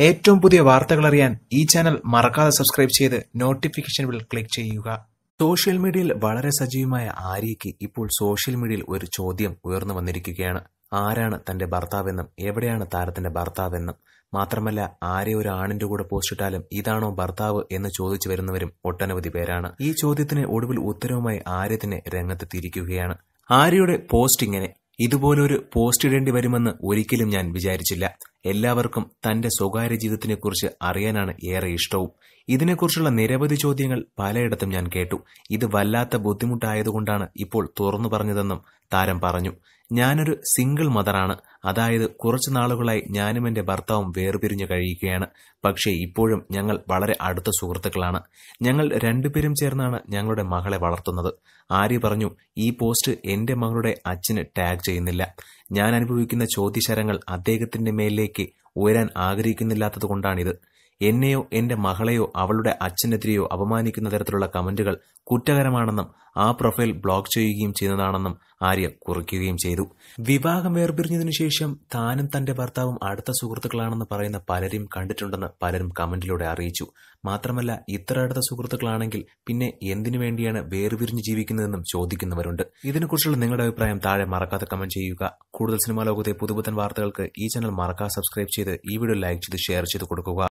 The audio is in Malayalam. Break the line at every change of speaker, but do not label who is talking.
ഏറ്റവും പുതിയ വാർത്തകൾ അറിയാൻ ഈ ചാനൽ മറക്കാതെ സബ്സ്ക്രൈബ് ചെയ്ത് നോട്ടിഫിക്കേഷൻ ബിൽ ക്ലിക്ക് ചെയ്യുക. സോഷ്യൽ മീഡിയയിൽ വളരെ സജീവമായ ആര്യയ്ക്ക് ഇപ്പോൾ സോഷ്യൽ മീഡിയയിൽ ഒരു ചോദ്യം ഉയർന്നു വന്നിരിക്കുകയാണ്. ആരാണ് തന്റെ ഭർത്താവെന്നും എവിടെയാണ് താരത്തിന്റെ ഭർത്താവെന്നും? മാത്രമല്ല ആരെ ഒരു ആണിന്റെ കൂടെ പോസ്റ്റ് ഇട്ടാലും ഇതാണോ ഭർത്താവ് എന്ന് ചോദിച്ചു വരുന്നവരും ഒട്ടനവധി പേരാണ്. ഈ ചോദ്യത്തിന് ഒടുവിൽ ഉത്തരവുമായി ആര്യ തന്നെ രംഗത്തെത്തിയിരിക്കുകയാണ്. ആര്യയുടെ പോസ്റ്റ് ഇങ്ങനെ ഇതുപോലൊരു പോസ്റ്റ് ഇടേണ്ടി വരുമെന്ന് ഒരിക്കലും ഞാൻ വിചാരിച്ചില്ല. എല്ലാവർക്കും തന്റെ സ്വകാര്യ ജീവിതത്തിനെക്കുറിച്ച് അറിയാനാണ് ഏറെ ഇഷ്ടവും. ഇതിനെക്കുറിച്ചുള്ള നിരവധി ചോദ്യങ്ങൾ പലയിടത്തും ഞാൻ കേട്ടു. ഇത് വല്ലാത്ത ബുദ്ധിമുട്ടായതുകൊണ്ടാണ് ഇപ്പോൾ തുറന്നു പറഞ്ഞതെന്നും താരം പറഞ്ഞു ഞാനൊരു സിംഗിൾ മദറാണ്. അതായത് കുറച്ചു നാളുകളായി ഞാനും എന്റെ ഭർത്താവും വേർപിരിഞ്ഞു കഴിയുകയാണ്. പക്ഷേ ഇപ്പോഴും ഞങ്ങൾ വളരെ അടുത്ത സുഹൃത്തുക്കളാണ്. ഞങ്ങൾ രണ്ടുപേരും ചേർന്നാണ് ഞങ്ങളുടെ മകളെ വളർത്തുന്നത്. ആര്യ പറഞ്ഞു ഈ പോസ്റ്റ് എന്റെ മകളുടെ അച്ഛന് ടാഗ് ചെയ്യുന്നില്ല. ഞാൻ അനുഭവിക്കുന്ന ചോദ്യശരങ്ങൾ അദ്ദേഹത്തിന്റെ മേലിലേക്ക് ഉയരാൻ ആഗ്രഹിക്കുന്നില്ലാത്തതുകൊണ്ടാണിത്. എന്നെയോ എന്റെ മകളെയോ അവളുടെ അച്ഛനെതിരെയോ അപമാനിക്കുന്ന തരത്തിലുള്ള കമന്റുകൾ കുറ്റകരമാണെന്നും ആ പ്രൊഫൈൽ ബ്ലോക്ക് ചെയ്യുകയും ചെയ്യുന്നതാണെന്നും ആര്യ കുറിക്കുകയും ചെയ്തു. വിവാഹം വേർപിരിഞ്ഞതിനു ശേഷം താനും തന്റെ ഭർത്താവും അടുത്ത സുഹൃത്തുക്കളാണെന്ന് പറയുന്ന പലരും കണ്ടിട്ടുണ്ടെന്ന് പലരും കമന്റിലൂടെ അറിയിച്ചു. മാത്രമല്ല ഇത്ര അടുത്ത സുഹൃത്തുക്കളാണെങ്കിൽ പിന്നെ എന്തിനു വേണ്ടിയാണ് വേർപിരിഞ്ഞ് ജീവിക്കുന്നതെന്നും ചോദിക്കുന്നവരുണ്ട്. ഇതിനെക്കുറിച്ചുള്ള നിങ്ങളുടെ അഭിപ്രായം താഴെ മറക്കാതെ കമന്റ് ചെയ്യുക. കൂടുതൽ സിനിമാ ലോകത്തെ പുതുപുത്തൻ വാർത്തകൾക്ക് ഈ ചാനൽ മറക്കാതെ സബ്സ്ക്രൈബ് ചെയ്ത് ഈ വീഡിയോ ലൈക്ക് ചെയ്ത് ഷെയർ ചെയ്ത് കൊടുക്കുക.